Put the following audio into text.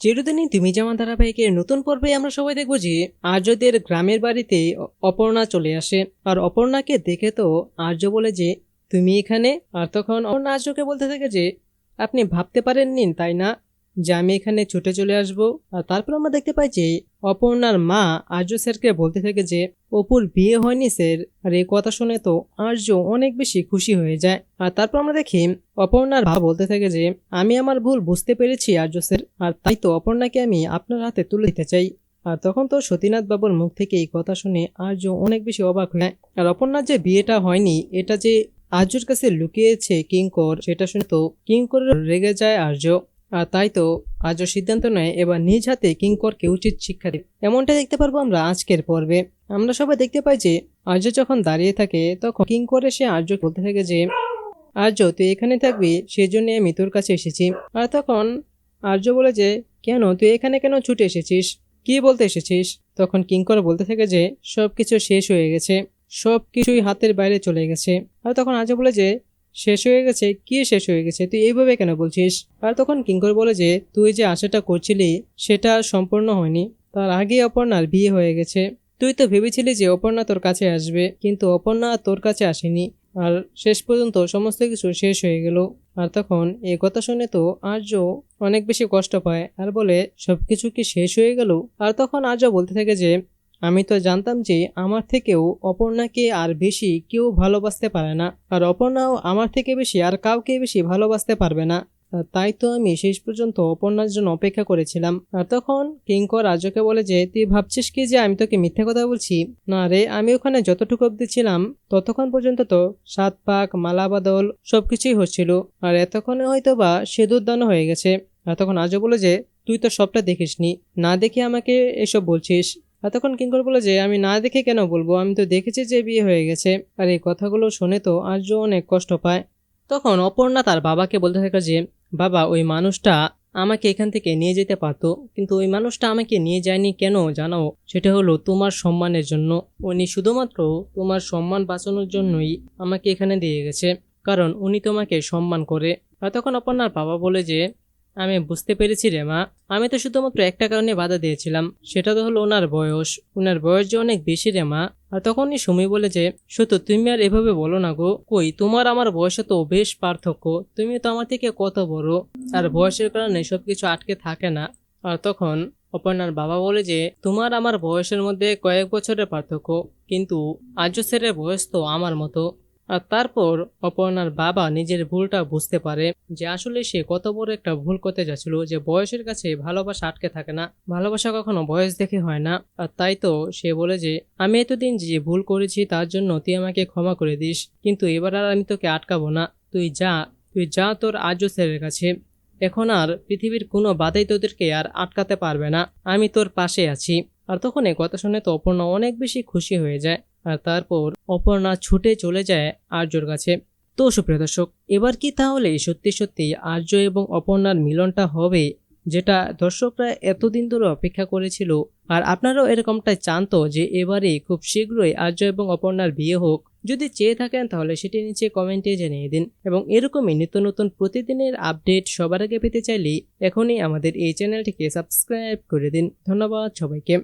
চিরদিনই তুমি জামা ধারাবাহিকের নতুন পর্বে আমরা সবাই দেখব যে আর্যদের গ্রামের বাড়িতে অপর্ণা চলে আসে। আর অপর্ণাকে দেখে তো আর্য বলে যে, তুমি এখানে? আর তখন অপর্ণা আর্যকে বলতে থাকে যে, আপনি ভাবতে পারেননি, তাই না? যে আমি এখানে ছুটে চলে আসব। আর তারপর আমরা দেখতে পাই যে অপর্ণার মা আর্য স্যারকে বলতে থাকে যে, অপুর বিয়ে হয়নি স্যার। আর এই কথা শুনে তো আর্য অনেক বেশি খুশি হয়ে যায়। আর তারপর আমরা দেখি অপর্ণার ভা বলতে থাকে যে, আমি আমার ভুল বুঝতে পেরেছি আর্য স্যার। আর তাই তো অপর্ণাকে আমি আপনার হাতে তুলে দিতে চাই। আর তখন তো সতীনাথ বাবুর মুখ থেকে এই কথা শুনে আর্য অনেক বেশি অবাক হয়ে। আর অপর্ণার যে বিয়েটা হয়নি, এটা যে আর্যর কাছে লুকিয়েছে কিঙ্কর, সেটা শুনে তো কিঙ্কর রেগে যায় আর্য। আর তাই তো আর্য সিদ্ধান্ত নেয় এবার নিজ হাতে কিঙ্করকে উচিত শিক্ষা দেবে। এমনটা দেখতে পারব আমরা আজকের পর্বে। আমরা সবাই দেখতে পাই যে আর্য যখন দাঁড়িয়ে থাকে, তখন কিঙ্কর এসে আর্য বলতে থাকে যে, আর্য, তুই এখানে থাকবি, সেজন্য আমি তোর কাছে এসেছি। আর তখন আর্য বলে যে, কেন? তুই এখানে কেন ছুটে এসেছিস? কি বলতে এসেছিস? তখন কিঙ্কর বলতে থাকে যে সব কিছু শেষ হয়ে গেছে। সব কিছুই হাতের বাইরে চলে গেছে। আর তখন আর্য বলে যে শেষ হয়ে গেছে? কি শেষ হয়ে গেছে? তুই এইভাবে কেন বলছিস? আর তখন কিঙ্কর বলে যে, তুই যে আশাটা করছিলি, সেটা সম্পূর্ণ হয়নি। তার আগে অপর্ণার বিয়ে হয়ে গেছে। তুই তো ভেবেছিলি যে অপর্ণা তোর কাছে আসবে, কিন্তু অপর্ণা তোর কাছে আসেনি। আর শেষ পর্যন্ত সমস্ত কিছু শেষ হয়ে গেল। আর তখন এই কথা শুনে তো আর্য অনেক বেশি কষ্ট পায়। আর বলে সব কিছু কি শেষ হয়ে গেল? আর তখন আর্য বলতে থাকে যে আমি তো জানতাম যে আমার থেকেও অপর্ণাকে আর বেশি কেউ ভালোবাসতে পারে না। আর অপর্ণাও আমার থেকে বেশি আর কাউকে বেশি ভালোবাসতে পারবে না। তাই তো আমি শেষ পর্যন্ত অপর্ণার জন্য অপেক্ষা করেছিলাম। আর তখন কিঙ্কর রাজকে বলে যে, তুই ভাবছিস কি যে আমি তোকে মিথ্যে কথা বলছি? না রে, আমি ওখানে যতটুকু অব্দি ছিলাম, ততক্ষণ পর্যন্ত তো সাত পাক মালাবাদল সবকিছুই হচ্ছিল। আর এতক্ষণে হয়তো বা সেদুদ্দানও হয়ে গেছে। আর তখন আজও বলে যে, তুই তো সবটা দেখিসনি। না দেখে আমাকে এসব বলছিস। তখন কিঙ্কর বলে যে, আমি না দেখে কেন বলব? আমি তো দেখেছি যে বিয়ে হয়ে গেছে। আর এই কথাগুলো শুনে তো আর্য অনেক কষ্ট পায়। তখন অপর্ণা তার বাবাকে বলতে থাকে যে, বাবা, ওই মানুষটা আমাকে এখান থেকে নিয়ে যেতে পারতো। কিন্তু ওই মানুষটা আমাকে নিয়ে যায়নি কেন জানাও সেটা হলো তোমার সম্মানের জন্য। উনি শুধুমাত্র তোমার সম্মান বাঁচানোর জন্যই আমাকে এখানে দিয়ে গেছে। কারণ উনি তোমাকে সম্মান করে। আর তখন অপর্ণার বাবা বলে যে আমি বুঝতে পেরেছি রে মা। আমি তো শুধুমাত্র একটা কারণে বাধা দিয়েছিলাম। সেটা তো হলো ওনার বয়স। ওনার বয়স যে অনেক বেশি রে মা। আর তখনই সুমি বলে যে, সত্য, তুমি আর এভাবে বলো না গো। কই, তোমার আমার বয়সে তো বেশ পার্থক্য। তুমি তো আমার থেকে কত বড়। আর বয়সের কারণে সব কিছু আটকে থাকে না। আর তখন অপর্ণার বাবা বলে যে, তোমার আমার বয়সের মধ্যে কয়েক বছরের পার্থক্য। কিন্তু আর্য স্যারের বয়স তো আমার মতো। আর তারপর অপর্ণার বাবা নিজের ভুলটা বুঝতে পারে যে আসলে সে কত বড় একটা ভুল করতে যাচ্ছিল যে বয়সের কাছে ভালোবাসা আটকে থাকে না। ভালোবাসা কখনো বয়স দেখে হয় না। আর তাই তো সে বলে যে, আমি এতদিন যে ভুল করেছি তার জন্য তুই আমাকে ক্ষমা করে দিস, কিন্তু এবার আর আমি তোকে আটকাবো না। তুই যা তুই যা তোর আর্য স্যারের কাছে। এখন আর পৃথিবীর কোনো বাধাই তোদেরকে আর আটকাতে পারবে না। আমি তোর পাশে আছি। আর তখন এ কথা শুনে তো অপর্ণা অনেক বেশি খুশি হয়ে যায়। আর তারপর অপর্ণা ছুটে চলে যায় আর্যর কাছে। তো সুপ্রিয় দর্শক, এবার কি তাহলে সত্যি সত্যি আর্য এবং অপর্ণার মিলনটা হবে, যেটা দর্শকরা এতদিন ধরে অপেক্ষা করেছিল? আর আপনারাও এরকমটাই চান তো যে এবারে খুব শীঘ্রই আর্য এবং অপর্ণার বিয়ে হোক? যদি চেয়ে থাকেন তাহলে সেটি নিচে কমেন্টে জানিয়ে দিন। এবং এরকমই নিত্য নতুন প্রতিদিনের আপডেট সবার আগে পেতে চাইলে এখনই আমাদের এই চ্যানেলটিকে সাবস্ক্রাইব করে দিন। ধন্যবাদ সবাইকে।